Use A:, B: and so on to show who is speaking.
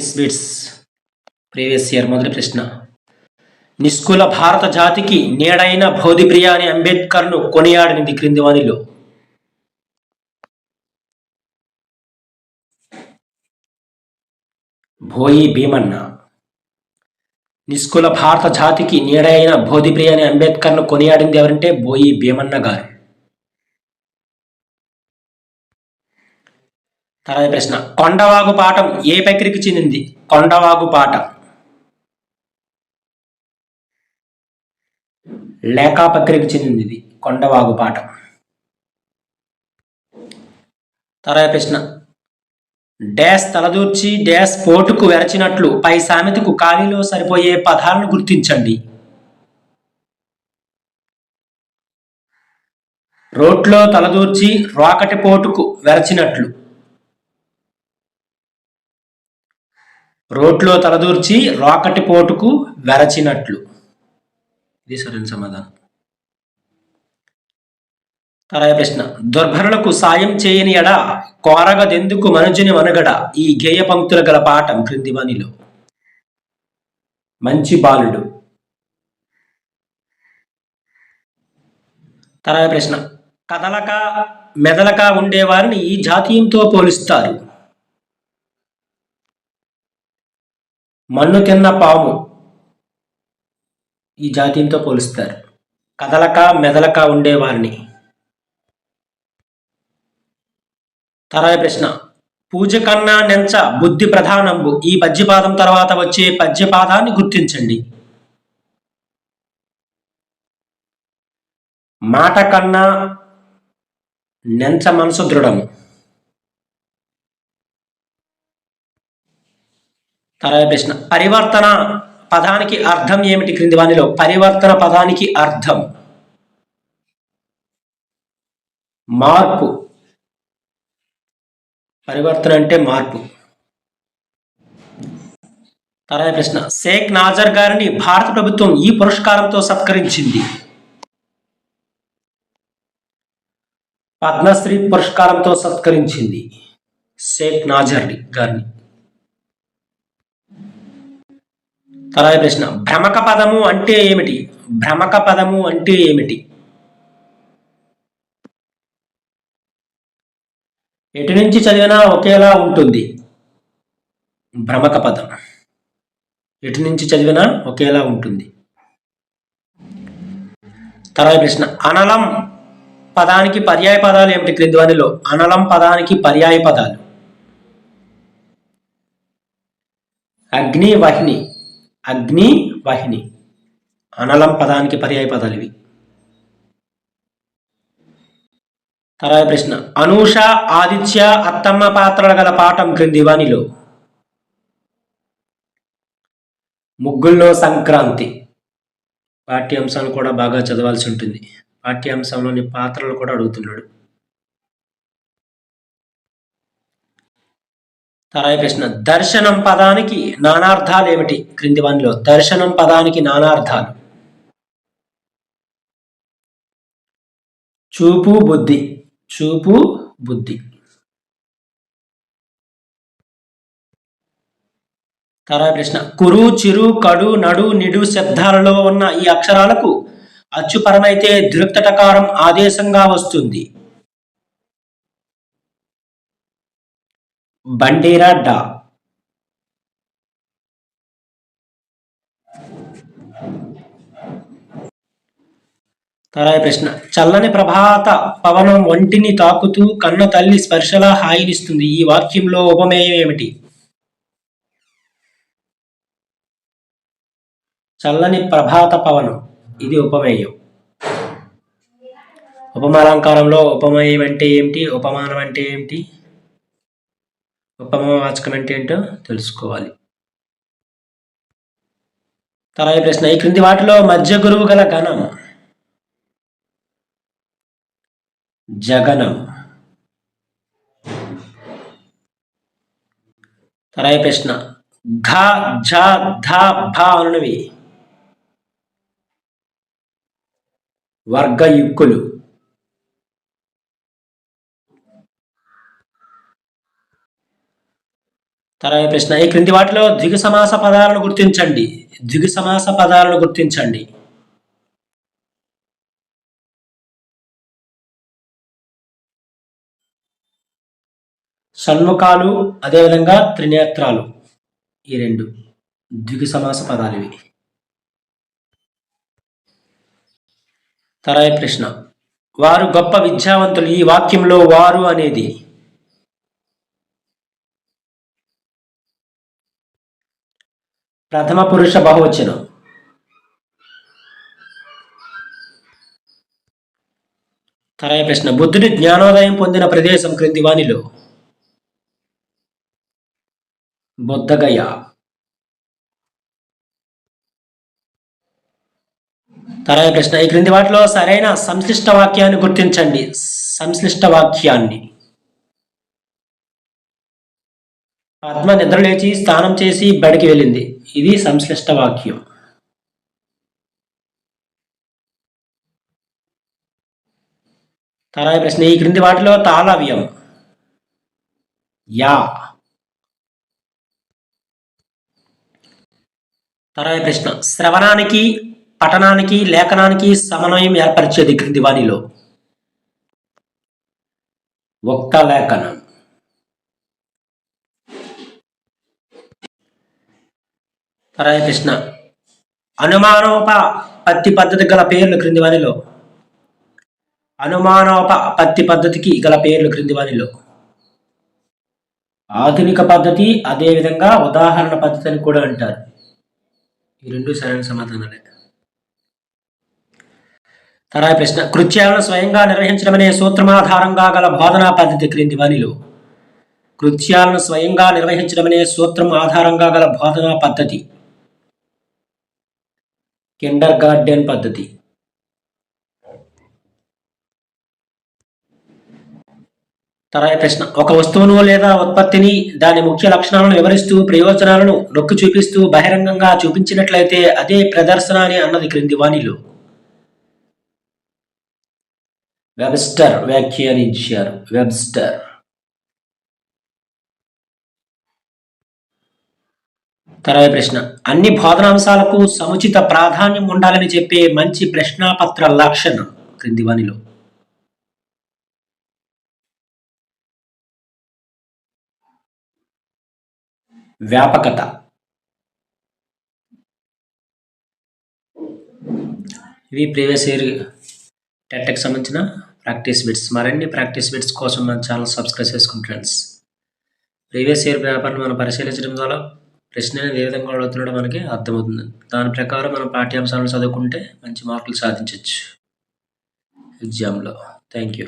A: Sweets previous year మొదటి ప్రశ్న. నిష్కుల భారత జాతికి నేడైన బోధిప్రియ అని అంబేద్కర్ను కొనియాడినది క్రింది వానిలో భోయి భీమన్న. నిష్కుల భారత జాతికి నీడైన బోధిప్రియ అని అంబేద్కర్ను కొనియాడింది ఎవరంటే బోయి భీమన్న గారు. తర్వాత ప్రశ్న. కొండవాగు పాఠం ఏ ప్రక్రియకి చెందింది? కొండవాగు పాఠం. లేఖా ప్రక్రియకి చెందింది. ఇది కొండవాగు పాఠం. తర్వాత ప్రశ్న. డ్యాష్ తలదూర్చి డ్యాష్ పోటుకు వెరచినట్లు పై సామెతకు ఖాళీలో సరిపోయే పదాలను గుర్తించండి. రోట్లో తలదూర్చి రాకటి పోటుకు వెరచినట్లు. రోడ్లో తలదూర్చి రాకటి పోటుకు వెరచినట్లు. ఇది సరైన సమాధానం. తరాయ ప్రశ్న. దుర్భరులకు సాయం చేయని ఎడ కోరగదెందుకు మనుజుని మనగడ ఈ గేయ పంక్తుల గల పాఠం క్రింది వానిలో. మంచి బాలుడు. తరాయ ప్రశ్న. కదలక మెదలక ఉండేవారిని ఈ జాతీయంతో పోలుస్తారు. మన్ను తిన్న పాము. ఈ జాతీయంతో పోలుస్తారు. కదలక మెదలక ఉండేవారిని తర్వాత ప్రశ్న. పూజ కన్నా నెంచ బుద్ధి ప్రధానంబు. ఈ పద్యపాదం తర్వాత వచ్చే పద్యపాదాన్ని గుర్తించండి. మాట కన్నా నెంచ మనసు దృఢము. తర్వాత ప్రశ్న పరివర్తన పదానికి అర్థం ఏమిటి క్రింది వానిలో పరివర్తన పదానికి అర్థం. మార్పు. పరివర్తన అంటే మార్పు. తర్వాత ప్రశ్న షేక్ నాజర్ గారిని భారత ప్రభుత్వం ఈ పురస్కారంతో సత్కరించింది. పద్మశ్రీ పురస్కారంతో సత్కరించింది షేక్ నాజర్ గారిని. తర్వాత ప్రశ్న. భ్రమక పదము అంటే ఏమిటి? భ్రమక పదము అంటే ఏమిటి? ఎటు నుంచి చదివినా ఒకేలా ఉంటుంది. భ్రమక పదం. ఎటు నుంచి చదివినా ఒకేలా ఉంటుంది. తర్వాత ప్రశ్న. అనలం పదానికి పర్యాయ పదాలు ఏమిటి? క్రిందివానిలో అనలం పదానికి పర్యాయ పదాలు. అగ్ని వహిని. అగ్ని వాహిని. అనలం పదానికి పర్యాయ పదాలు ఇవి. తర్వాత ప్రశ్న. అనూష ఆదిత్య అత్తమ్మ పాత్రలు గల పాఠం క్రింది వానిలో. ముగ్గుల్లో సంక్రాంతి. పాఠ్యాంశాలు కూడా బాగా చదవాల్సి ఉంటుంది. పాఠ్యాంశంలోని పాత్రలు కూడా అడుగుతున్నాడు. తర్వాత ప్రశ్న దర్శనం పదానికి నానార్థాలు ఏమిటి? క్రింది వన్లో దర్శనం పదానికి నానార్థాలు. చూపు బుద్ధి చూపు బుద్ధి. తర్వాత ప్రశ్న కురు చిరు కడు నడు నిడు శబ్దాలలో ఉన్న ఈ అక్షరాలకు అచ్చుపరమైతే ద్రుక్తటకారం ఆదేశంగా వస్తుంది. బండేరా డా. తర్వాత ప్రశ్న. చల్లని ప్రభాత పవనం ఒంటిని తాకుతూ కన్న తల్లి స్పర్శలా హాయినిస్తుంది. ఈ వాక్యంలో ఉపమేయం ఏమిటి? చల్లని ప్రభాత పవనం. ఇది ఉపమేయం. ఉపమాలంకారంలో ఉపమేయం అంటే ఏమిటి? ఉపమానం అంటే ఏమిటి? ఉపమవాచకం అంటే ఏంటో తెలుసుకోవాలి. తర్వాత ప్రశ్న ఈ క్రింది వాటిలో మధ్య గురువు గల గణం జగనం తర్వాత ప్రశ్న ఘ ఝ ధ భ అనునవి వర్గయుక్కులు తర్వాత ప్రశ్న. ఈ క్రింది వాటిలో ద్విగు సమాస పదాలను గుర్తించండి. ద్విగు సమాస పదాలను గుర్తించండి. షణ్ముఖాలు అదేవిధంగా త్రినేత్రాలు. ఈ రెండు ద్విగు సమాస పదాలు ఇవి. తరాయి ప్రశ్న. వారు గొప్ప విద్యావంతులు. ఈ వాక్యంలో వారు అనేది ప్రథమ పురుష బహువచనం. తరయ ప్రశ్న. బుద్ధుడి జ్ఞానోదయం పొందిన ప్రదేశం క్రింది వానిలో. బుద్ధగయ. తరయ ప్రశ్న. ఈ క్రింది వాటిలో సరైన సంశ్లిష్ట వాక్యాన్ని గుర్తించండి. సంశ్లిష్ట వాక్యాన్ని. పద్మ నిద్రలేచి స్నానం చేసి బడికి వెళ్ళింది. ఇది సంశ్లిష్ట వాక్యం. తర్వాత ప్రశ్న ఈ క్రింది వాటిలో తాళవ్యం. యా. తర్వాత ప్రశ్న శ్రవణానికి పఠనానికి లేఖనానికి సమన్వయం ఏర్పరిచేది క్రింది వానిలో ఒక్క లేఖనం. తరాయ కృష్ణ. అనుమానోప పత్తి పద్ధతి గల పేర్లు క్రింది అనుమానోప పత్తి పద్ధతికి గల పేర్లు క్రింది వారిలో ఆధునిక పద్ధతి అదేవిధంగా ఉదాహరణ పద్ధతి అని కూడా అంటారు. ఈ రెండు సరైన సమాధానాలే. తరాయి ప్రశ్న కృత్యాలను స్వయంగా నిర్వహించడమనే సూత్రం సూత్రమాధారంగా గల బోధనా పద్ధతి క్రింది వానిలో కృత్యాలను స్వయంగా నిర్వహించడమనే సూత్రం ఆధారంగా గల బోధనా పద్ధతి. కిండర్ గార్డెన్ పద్ధతి. తర్వాత ప్రశ్న. ఒక వస్తువును లేదా ఉత్పత్తిని దాని ముఖ్య లక్షణాలను వివరిస్తూ ప్రయోజనాలను నొక్కి చూపిస్తూ బహిరంగంగా చూపించినట్లయితే అదే ప్రదర్శన అని అన్నది క్రింది వాణిలో. వెబ్స్టర్ వ్యాఖ్యానించారు. వెబ్స్టర్ తర్వాత ప్రశ్న. అన్ని బోధనాంశాలకు సముచిత ప్రాధాన్యం ఉండాలని చెప్పే మంచి ప్రశ్నాపత్ర లక్షణం క్రింది వనిలో. వ్యాపకత. ఇవి ప్రీవియస్ ఇయర్ టెట్కి సంబంధించిన ప్రాక్టీస్ బిట్స్. మరిన్ని ప్రాక్టీస్ బిట్స్ కోసం మన ఛానల్ సబ్స్క్రైబ్ చేసుకోండి ఫ్రెండ్స్. ప్రీవియస్ ఇయర్ పేపర్ని మనం పరిశీలించడం ద్వారా ప్రశ్న అనేది ఏ విధంగా అడుగుతున్నాడో మనకి అర్థమవుతుంది. దాని ప్రకారం మనం పాఠ్యాంశాలను చదువుకుంటే మంచి మార్కులు సాధించవచ్చు ఎగ్జామ్లో. Thank you